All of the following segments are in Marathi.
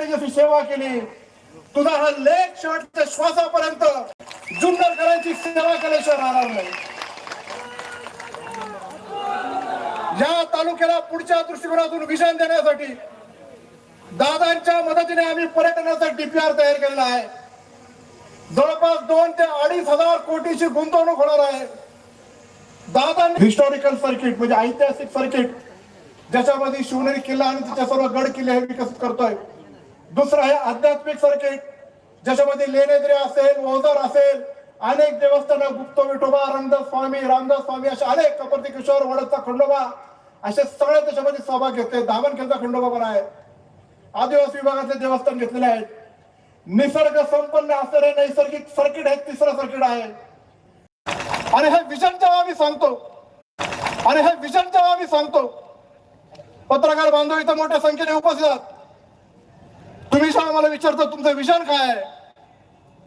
तालुक्याने जशी सेवा केली. तुझा हा लेख शेवटच्या श्वासापर्यंत जुन्नरकरांची सेवा केल्याशिवाय राहणार नाही. या तालुक्याला पुढच्या दृष्टिकोनातून विजन देण्यासाठी दादांच्या मदतीने आम्ही पर्यटनाचा डीपीआर तयार केलेला आहे. जवळपास दोन ते अडीच हजार कोटीची गुंतवणूक होणार आहे. दादांनी हिस्टॉरिकल सर्किट म्हणजे ऐतिहासिक सर्किट ज्याच्यामध्ये शिवनेरी किल्ला आणि तिच्या सर्व गड किल्ले हे विकसित करतोय. दुसरं आहे आध्यात्मिक सर्किट ज्याच्यामध्ये लेणेद्रे असेल ओझर असेल अनेक देवस्थान गुप्त विठोबा रामदास स्वामी रामदास स्वामी असे अनेक कपर्ती किशोर वडदचा खंडोबा असे सगळे त्याच्यामध्ये सहभाग घेतले. दामनखेलचा खंडोबा पण आहे. आदिवासी विभागातले देवस्थान घेतलेले आहेत. निसर्ग संपन्न असणारे नैसर्गिक सर्किट हे तिसरं सर्किट आहे. आणि हे विजन जेव्हा आम्ही सांगतो आणि हे विजन जेव्हा आम्ही सांगतो पत्रकार बांधव इथं मोठ्या संख्येने उपस्थित आहात मला तुमचं विजन काय आहे?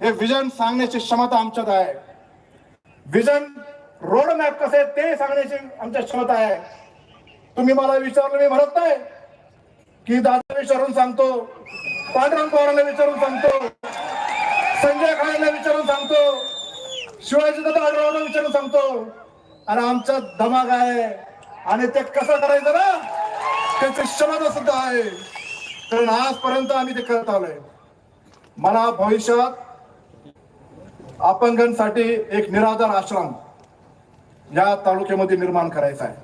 हे विजन सांगण्याची क्षमता आमच्यात आहे. विजन रोड मॅप कसे ते सांगण्याची आमच्या क्षमता आहे. तुम्ही मला विचारलं मी म्हणत नाही. की दादा विचारून सांगतो पांडुरंग पवारांना विचारून सांगतो संजय खायला विचारून सांगतो शिवाजी दादा आढळरावला विचारून सांगतो. आणि आमचा धमाक आहे. आणि ते कसं करायचं ना? त्याची क्षमता सुद्धा आहे. कारण आजपर्यंत आम्ही ते करत आलोय. मला भविष्यात अपंगांसाठी एक निराधार आश्रम या तालुक्यामध्ये निर्माण करायचा आहे.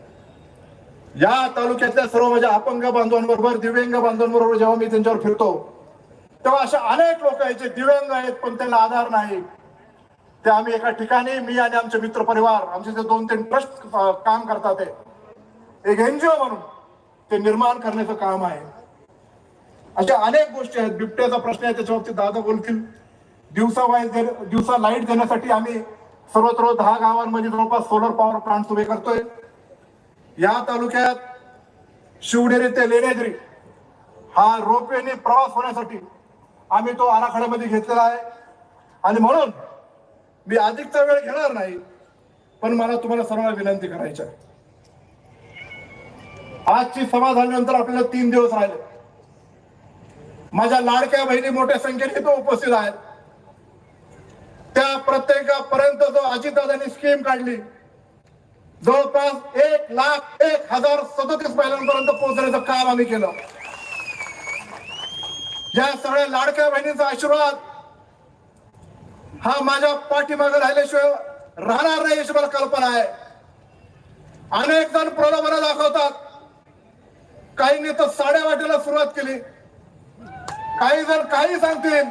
या तालुक्यातल्या सर्व माझ्या अपंग बांधवांबरोबर दिव्यांग बांधवांबरोबर जेव्हा मी त्यांच्यावर फिरतो तेव्हा अशा अनेक लोक आहेत जे दिव्यांग आहेत पण त्यांना आधार नाही. ते आम्ही एका ठिकाणी मी आणि आमचे मित्र परिवार आमचे जे दोन तीन ट्रस्ट काम करतात ते एक एनजीओ म्हणून ते निर्माण करण्याचं काम आहे. अशा अनेक गोष्टी आहेत. बिबट्याचा प्रश्न आहे त्याच्या बाबतीत दादा बोलतील. दिवसा वाईज दिवसा लाइट देण्यासाठी आम्ही सर्वत्र दहा गावांमध्ये जवळपास सोलर पॉवर प्लांट उभे करतोय. या तालुक्यात शिवनेरी ते लेण्याद्री हा रोपवेने प्रवास होण्यासाठी आम्ही तो आराखड्यामध्ये घेतलेला आहे. आणि म्हणून मी अधिकचा वेळ घेणार नाही पण मला तुम्हाला सर्वांना विनंती करायची आहे. आजची सभा झाल्यानंतर आपल्याला तीन दिवस राहिले. माझ्या लाडक्या बहिणी मोठ्या संख्येने तो उपस्थित आहेत. त्या प्रत्येकापर्यंत जो अजितदादांनी स्कीम काढली जवळपास एक लाख एक हजार सदतीस महिलांपर्यंत पोहोचण्याचं काम आम्ही केलं. या सगळ्या लाडक्या बहिणींचा आशीर्वाद हा माझ्या पाठीमागे राहिल्याशिवाय राहणार नाही याची मला कल्पना आहे. अनेक जण प्रलोभन दाखवतात. काहींनी तर साड्या वाटायला सुरुवात केली. काही जण काही सांगतील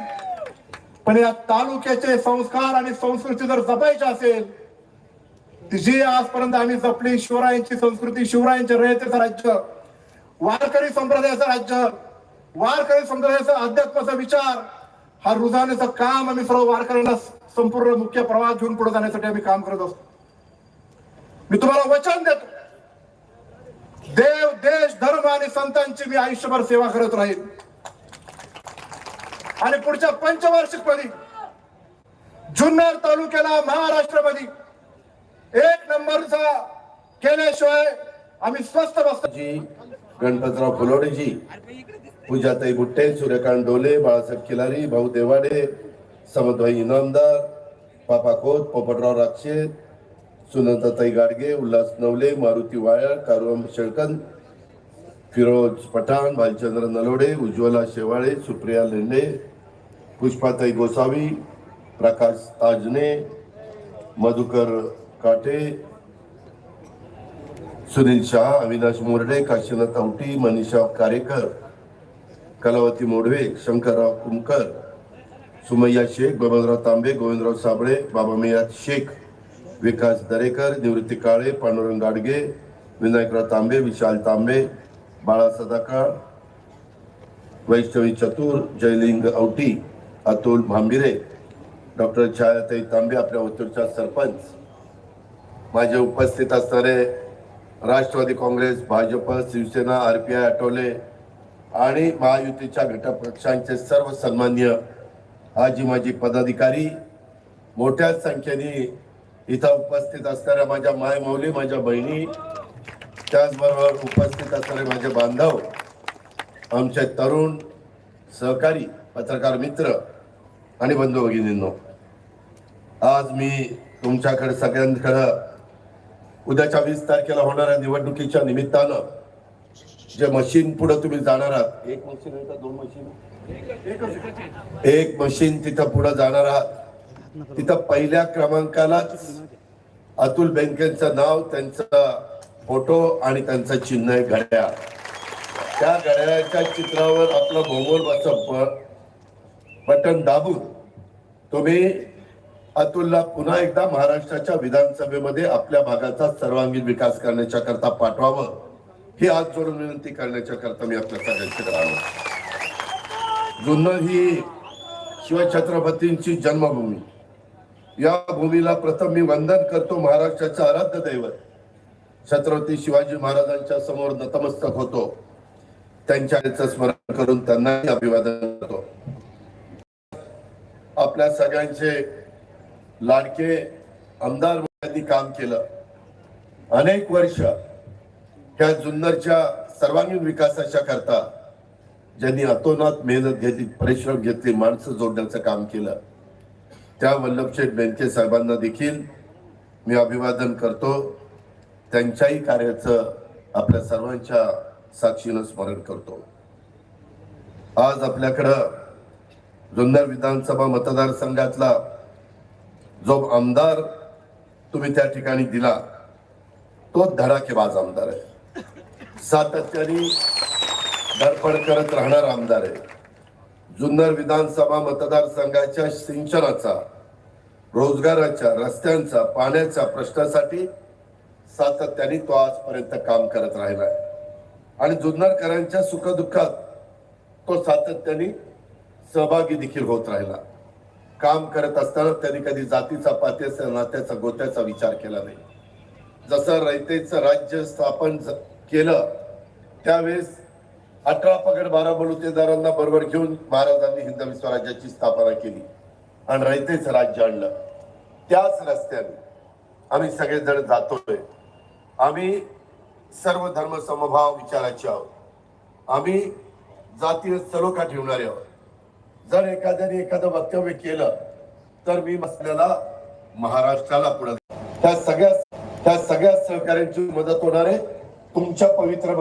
पण या तालुक्याचे संस्कार आणि संस्कृती जर जपायची असेल जी आजपर्यंत आम्ही जपली शिवरायांची संस्कृती शिवरायांचे रयतेचं राज्य वारकरी संप्रदायाचं राज्य वारकरी संप्रदायाचा अध्यात्माचा विचार हा रुजवण्याचं काम आम्ही सर्व वारकऱ्यांना संपूर्ण मुख्य प्रवाह घेऊन पुढे जाण्यासाठी आम्ही काम करत असतो. मी तुम्हाला वचन देतो. देव देश धर्म आणि संतांची मी आयुष्यभर सेवा करत राहील आणि पुढच्या पंचवार्षिकमध्ये जुन्नर तालुक्याला महाराष्ट्रामध्ये एक नंबरचा केल्याशिवाय आम्ही स्वस्त बसतो. जी गणपतराव फुलोडेजी पूजाताई गुट्टे सूर्यकांत डोले बाळासाहेब खिलारी भाऊ देवाडे समदभाई इनामदार पापा खोत पोपटराव राक्षे सुनंदाताई गाडगे उल्हास नवले मारुती वायळ कारुम शेळकन फिरोज पठाण भालचंद्र नलोडे उज्ज्वला शेवाळे सुप्रिया लेंडे पुष्पाताई गोसावी प्रकाश ताजने मधुकर काटे सुनील शाह अविनाश मोरडे काशीनाथ औटी मनीषा कारेकर कलावती मोडवे शंकरराव कुमकर सुमय्या शेख बबनराव तांबे गोविंदराव साबळे बाबा मियाद शेख विकास दरेकर निवृत्ती काळे पांडुरंग गाडगे विनायकराव तांबे विशाल तांबे बाळा सदाकाळ वैष्णवी चतुर जयलिंग औटी अतुल भांबिरे डॉक्टर छायाताई तांबे आपल्या ओतूरच्या सरपंच. माझे उपस्थित असणारे Rashtrawadi Congress Bhajap Shivsena R P I Athawale आणि महायुतीच्या घटक पक्षांचे सर्व सन्मान्य आजी माजी पदाधिकारी मोठ्या संख्येने इथं उपस्थित असणाऱ्या माझ्या मायमौली माझ्या बहिणी त्याचबरोबर उपस्थित असणारे माझे बांधव आमचे तरुण सहकारी पत्रकार मित्र आणि बंधू भगिनींनो आज मी तुमच्याकडे सगळ्यांकडं उद्याच्या वीस तारखेला होणाऱ्या निवडणुकीच्या निमित्तानं जे मशीन पुढे तुम्ही जाणार आहात एक मशीन आहे का दोन मशीन एक मशीन तिथं पुढे जाणार आहात. तिथं पहिल्या क्रमांकालाच अतुल बँकेचं नाव त्यांचं फोटो आणि त्यांचं चिन्ह आहे घड्याळ. त्या घड्याळाच्या चित्रावर आपलं मोबाईल बटन दाबून तुम्ही अतुलला पुन्हा एकदा महाराष्ट्राच्या विधानसभेमध्ये आपल्या भागाचा सर्वांगीण विकास करण्याच्या करता पाठवावं. ही आज जोडून विनंती करण्याच्या करता मी आपल्या सगळ्यांकडे आलो जुन्नर ही शिवछत्रपतींची जन्मभूमी. या भूमीला प्रथम मी वंदन करतो महाराष्ट्राचं आराध्य दैवत. छत्रपती शिवाजी महाराजांच्या समोर नतमस्तक होतो. त्यांच्या स्मरण करून त्यांनाही अभिवादन करतो. आपल्या सगळ्यांचे लाडके आमदार यांनी काम केलं. अनेक वर्ष त्या जुन्नरच्या सर्वांगीण विकासाच्या करता ज्यांनी अतोनात मेहनत घेतली परिश्रम घेतले माणसं जोडण्याचं काम केलं. त्या वल्लभशेठ बेनके साहेबांना देखील मी अभिवादन करतो. त्यांच्याही कार्याचं आपल्या सर्वांच्या साक्षीनं स्मरण करतो. आज आपल्याकडं जुन्नर विधानसभा मतदारसंघातला जो आमदार तुम्ही त्या ठिकाणी दिला तो धडाकेबाज आमदार आहे. सातत्याने धडपड करत राहणार आमदार आहे. जुन्नर विधानसभा मतदारसंघाच्या सिंचनाचा रोजगाराच्या रस्त्यांचा पाण्याच्या प्रश्नासाठी सातत्याने तो आजपर्यंत काम करत राहिला आहे आणि जुन्नरकरांच्या सुखदुःखात तो सातत्याने सहभागी देखील होत राहिला. काम करत असताना त्यांनी कधी जातीचा पात्याचा नात्याचा गोत्याचा विचार केला नाही. जसं रयतेचं राज्य स्थापन केलं त्यावेळेस अठरा पगड बारा बलुतेदारांना बरोबर घेऊन महाराजांनी हिंदवी स्वराज्याची स्थापना केली आणि रयतेचं राज्य आणलं. त्याच रस्त्याने आम्ही सगळेजण जातोय. आम्ही सर्व धर्म समभाव विचाराचे आहोत. आम्ही जातीय सलोखा ठेवणारे आहोत. जर एखाद्याने एखादं वक्तव्य केलं तर मी बसलेला महाराष्ट्राला पुढे त्या सगळ्या त्या सगळ्या सहकार्यांची मदत होणार आहे. तुमच्या पवित्र